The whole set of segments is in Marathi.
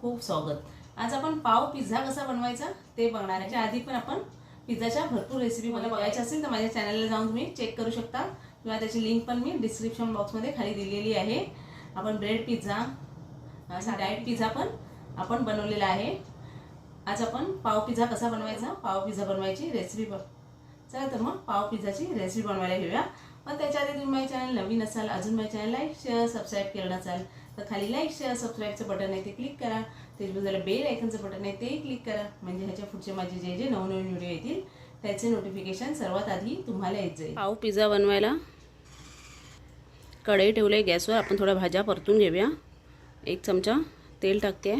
खूप स्वागत. आज आपण पाव पिझ्झा कसा बनवायचा ते बघणार आहे. आधी पण आपण पिझ्झाच्या भरपूर रेसिपी मला बघायच्या असेल तर माझ्या चॅनलला जाऊन तुम्ही चेक करू शकता. किंवा त्याची लिंक पण मी डिस्क्रिप्शन बॉक्समध्ये खाली दिलेली आहे. आपण ब्रेड पिझ्झा असा डाएट पिझ्झा पण आपण बनवलेला आहे. आज आपण पाव पिझ्झा कसा बनवायचा पाव पिझ्झा बनवायची रेसिपी बघ. चला तर मग पाव पिझ्झाची रेसिपी बनवायला घेऊया. पण त्याच्या आधी तुम्ही माझ्या चॅनल नवीन असाल अजून माझ्या चॅनलला शेअर सबस्क्राईब केलं नसाल तर खाली लाईक शेअर सबस्क्राईबचं बटन आहे ते क्लिक करा. त्याच्याबद्दल बेल आयकनचं बटन आहे तेही क्लिक करा. म्हणजे ह्याच्या पुढचे माझे जे जे नवनवीन व्हिडिओ येतील त्याचे नोटिफिकेशन सर्वात आधी तुम्हाला येत जाईल. पाव पिझ्झा बनवायला. कढई ठेवले गॅसवर. आपण थोड्या भाज्या परतून घेऊया. एक चमचा तेल टाकते.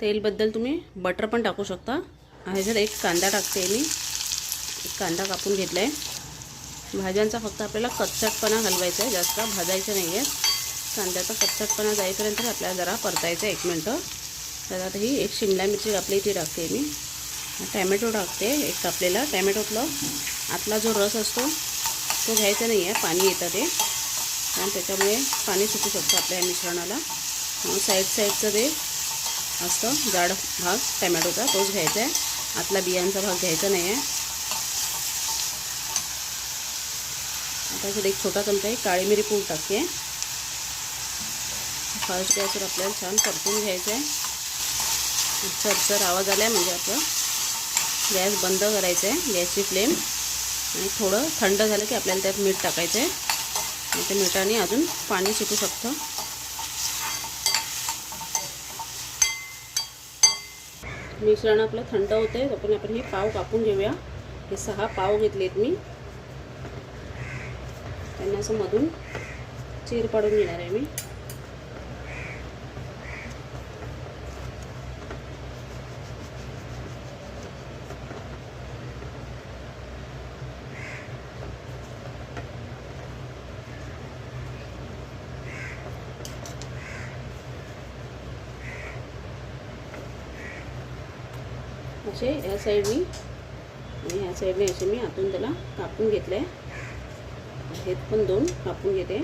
तेलबद्दल तुम्ही बटर पण टाकू शकता. ह्याच्यात एक कांदा टाकते मी एक कांदा कापून घेतला आहे भाज्यांचा फक्त आपल्याला कच्चटपणा हलवायचा आहे. जास्त भाजायचं नाही आहे कांद्याचा कच्चटपणा जाईपर्यंत आपल्याला जरा परतायचं आहे एक मिनटं. तर आता ही एक शिमला मिरची कापली ती टाकते मी. टॅमॅटो टाकते एक कापलेला टॅमॅटोतलं. आतला जो रस असतो तो घ्यायचा नाही आहे पाणी येतं ते. कारण त्याच्यामुळे पाणी सुटू शकतं आपल्या या मिश्रणाला साईड साईडचं ते असतं जाड भाग टॅमॅटोचा तोच घ्यायचा आहे. आतला बियांचा भाग घ्यायचा नाही आहे आता एक छोटा चमचा एक काळी मिरी पूड टाकते. फर्स्ट गॅसवर आपल्याला छान परतून घ्यायचं आहे. सरसर आवाज आला म्हणजे आपलं गॅस बंद करायचं आहे गॅसची फ्लेम. आणि थोडं थंड झालं की आपल्याला त्यात मीठ टाकायचं आहे आणि त्या मिठाने अजून पाणी शिकू शकतं. मिश्रण आपलं थंड होतं आहे आपण आपण हे पाव कापून घेऊया. हे सहा पाव घेतलेत मी. त्यांना असं मधून चीर पाडून घेणार आहे मी. म्हणजे असे या साईडनी आणि ह्या साईडने असे मी आतून त्याला कापून घेतलं आहे आहेत पण दोन कापून घेते.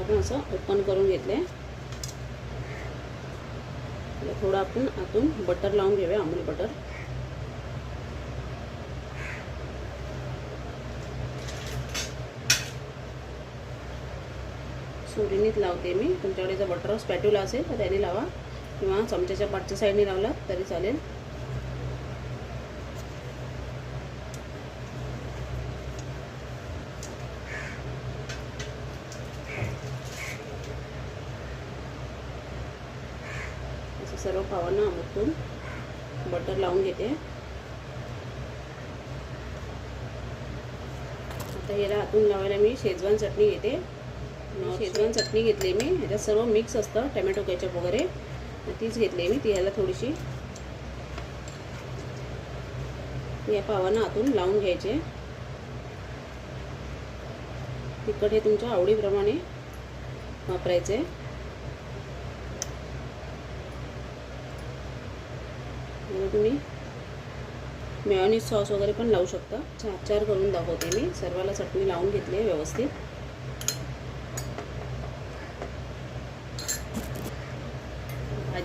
आपण असं ओपन करून घेतले थोडं आपण आतून बटर लावून घेऊया अमूल बटर सुरीनीत लावते मी. तुमच्याकडे जर बटर स्पॅट्युला असेल तर त्याने लावा. किंवा चमच्याच्या पाठच्या साईडने लावला तरी चालेल. असं सर्व पावांना आमटून बटर लावून घेते. आता याला हातून लावायला मी शेजवान चटणी घेते. शेजवान चटणी घेतली मी. ह्याच्यात सर्व मिक्स असतं टमॅटो केचप वगैरे. तीच घेतली मी. ती ह्याला थोडीशी या पावांना आतून लावून घ्यायचे. तिखट हे तुमच्या आवडीप्रमाणे वापरायचे. तुम्ही मेयोनीज सॉस वगैरे पण लावू शकता. चार चार करून दाखवते मी. सर्वाला चटणी लावून घेतली आहे व्यवस्थित.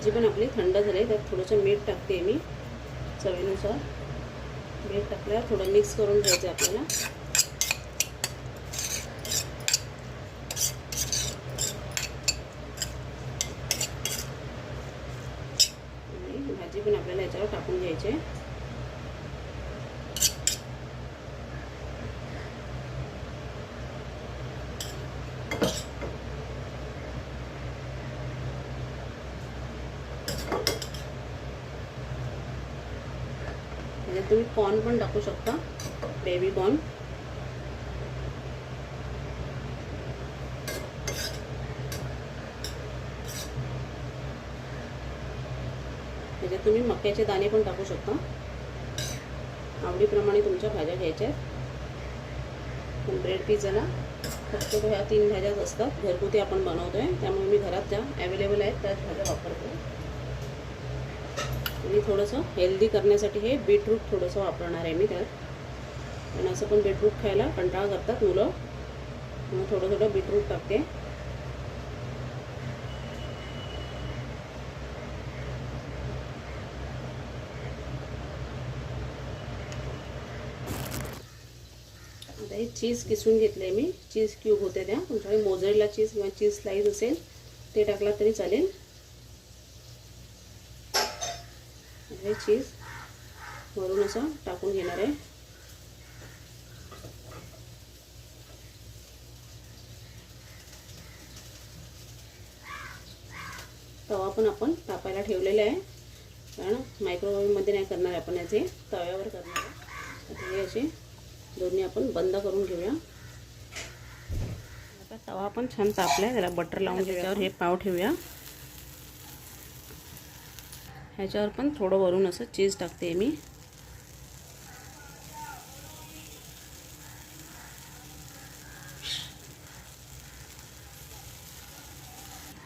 भाजी पण आपली थंड झाली त्यात थोडंसं मीठ टाकते मी चवीनुसार. मीठ टाकल्यावर थोडं मिक्स करून घ्यायचं आपल्याला. आणि भाजी पण आपल्याला याच्यावर टाकून घ्यायची आहे. तुम्ही कॉर्न पण टाकू शकता. बेबी कॉर्न त्याच्यात तुम्ही मक्याचे दाणे पण टाकू शकता. आवडीप्रमाणे तुमच्या भाज्या घ्यायच्या आहेत. पण ब्रेड पिझ्झाला फक्त ह्या तीन भाज्याच असतात. घरगुती आपण बनवतो आहे त्यामुळे मी घरात ज्या अवेलेबल आहेत त्याच भाज्या वापरतो. आणि थोडंसं हेल्दी करण्यासाठी हे बीटरूट थोडंसं वापरणार आहे मी त्यात. पण असं पण बीटरूट खायला कंटाळा करतात मुलं. मग थोडं थोडं बीटरूट टाकते. आता हे चीज किसून घेतले मी. चीज क्यूब होते त्या. तुमच्याकडे मोजरेला चीज किंवा चीज स्लाईस असेल ते टाकला तरी चालेल. हे चीज वरून असं टाकून घेणार आहे. तवा पण आपण तापायला ठेवलेला आहे. कारण मायक्रोवेव्हमध्ये नाही करणार आहे आपण याचे तव्यावर करणार आहे. आता हे असे दोन्ही आपण बंद करून घेऊया. आता तवा पण छान तापला आहे त्याला बटर लावून त्याच्यावर हे पाव ठेवूया. ह्याच्यावर पण थोडं वरून असं चीज टाकते मी.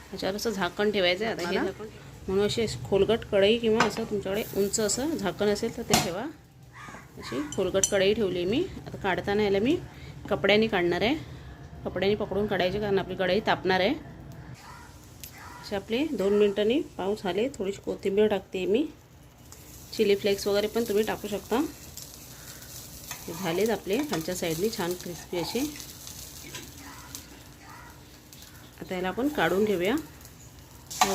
ह्याच्यावर असं झाकण ठेवायचं आहे आता हे झाकण म्हणून अशी खोलगट कढई किंवा असं तुमच्याकडे उंच असं झाकण असेल तर ते ठेवा. अशी खोलगट कढई ठेवली मी. आता काढताना याला मी कपड्याने काढणार आहे. कपड्याने पकडून काढायचे कारण आपली कढई तापणार आहे. असे आपले. दोन मिनटांनी पाव झाले. थोडीशी कोथिंबीर टाकते मी. चिली फ्लेक्स वगैरे पण तुम्ही टाकू शकता. हे झालेत आपले. खालच्या साईडनी छान क्रिस्पी असे. आता याला आपण काढून घेऊया.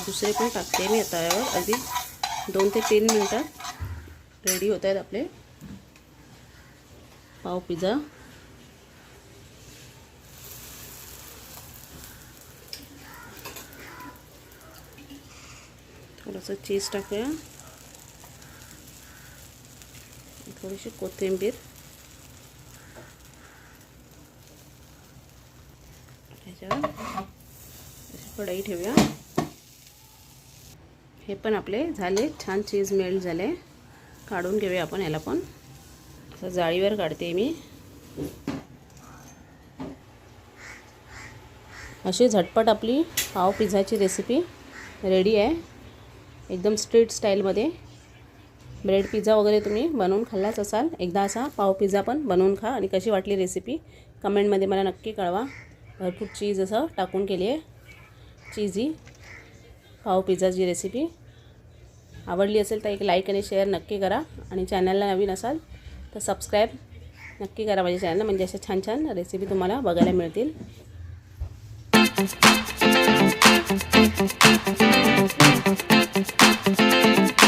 दुसरे पण टाकते मी आता यावर. अगदी दोन ते तीन मिनटात रेडी होत आहेत आपले. पाव पिझ्झा थोडंसं चीज टाकूया थोडीशी कोथिंबीर त्याच्यावर कढई ठेवूया हे पण आपले झाले छान चीज मेल्ट झाले काढून घेऊया आपण याला पण असं जाळीवर काढते मी अशी झटपट आपली पाव पिझ्झाची रेसिपी रेडी आहे एकदम स्ट्रीट स्टाईलमध्ये. ब्रेड पिझ्झा वगैरे तुम्ही बनवून खाल्लाच असाल. एकदा असा पाव पिझ्झा पण बनवून खा आणि कशी वाटली रेसिपी कमेंटमध्ये मला नक्की कळवा. भरपूर चीज असं टाकून केली आहे चीजी पाव पिझ्झाची रेसिपी आवडली असेल तर एक लाईक आणि शेअर नक्की करा. आणि चॅनलला नवीन असाल तर सबस्क्राईब नक्की करा माझ्या चॅनलला म्हणजे अशा छान छान रेसिपी तुम्हाला बघायला मिळतील. Thank you.